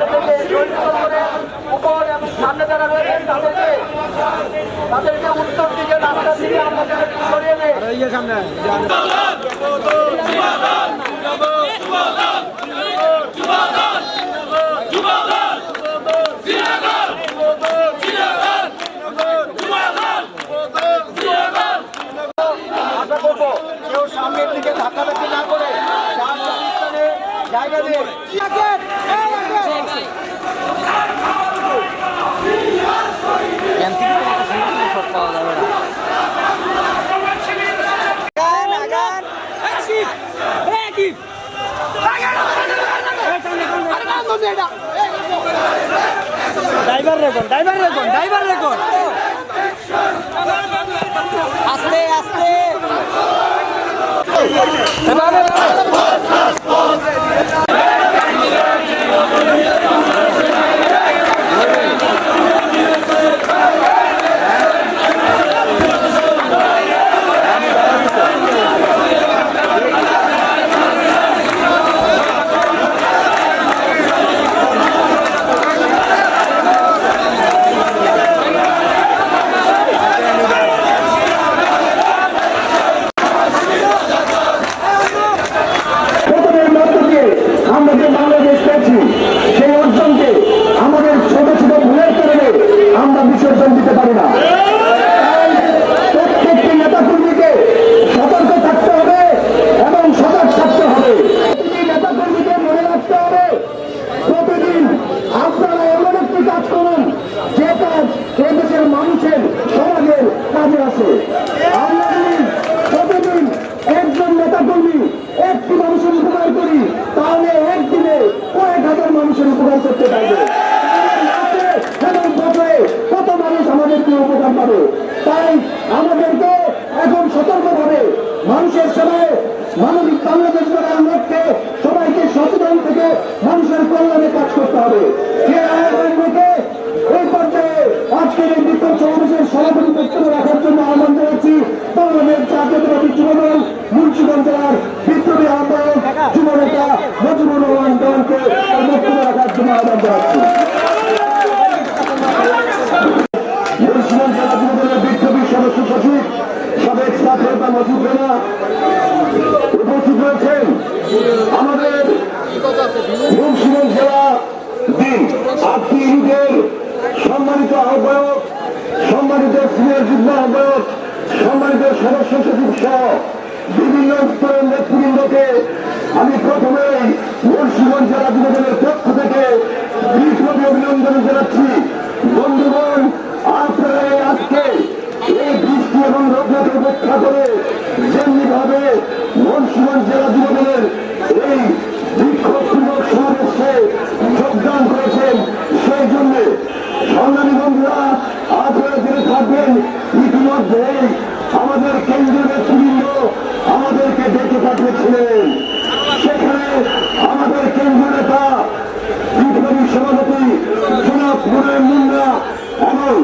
সামনে থেকে উপর এবং সামনে যারা রয়েছেন তাদেরকে তাদেরকে উত্তর দিকে রাস্তার দিকে আমাদের সরিয়ে সামনের দিকে ধাক্কাধাক্কি না করে শান্ত স্থানে জায়গা দিয়ে driver record driver record driver record আস্তে আস্তে আমাদেরকে উপকার পাবে। তাই আমাদেরকে এখন সতর্কভাবে মানুষের সেবায় মানবিক বাংলাদেশ গড়ার লক্ষ্যে সবাইকে সচেতন থেকে মানুষের কল্যাণে কাজ করতে হবে। আহ্বান জানাচ্ছি। আটটি ইউনিটের সম্মানিত আহ্বায়ক, সম্মানিত সিনিয়র বিভিন্ন স্তরের নেতৃবৃন্দকে আমি প্রথমেই মুন্সিগঞ্জ জেলা যুবদলের পক্ষ থেকে অভিনন্দন জানাচ্ছি। সাধনে যেমনিভাবে মনসুমান জেলা যুবদলের এই বিক্ষোভমূলক সমাবেশে যোগদান করেছেন, সেই জন্য সংগ্রামী বন্ধুরা আপনারা জেনে থাকবেন। ইতিমধ্যেই আমাদের কেন্দ্রীয় নেতৃবৃন্দ আমাদেরকে ডেকে পাঠিয়েছিলেন। সেখানে আমাদের কেন্দ্রীয় নেতা বিপ্লবী সভাপতি জনাব মুন্না এবং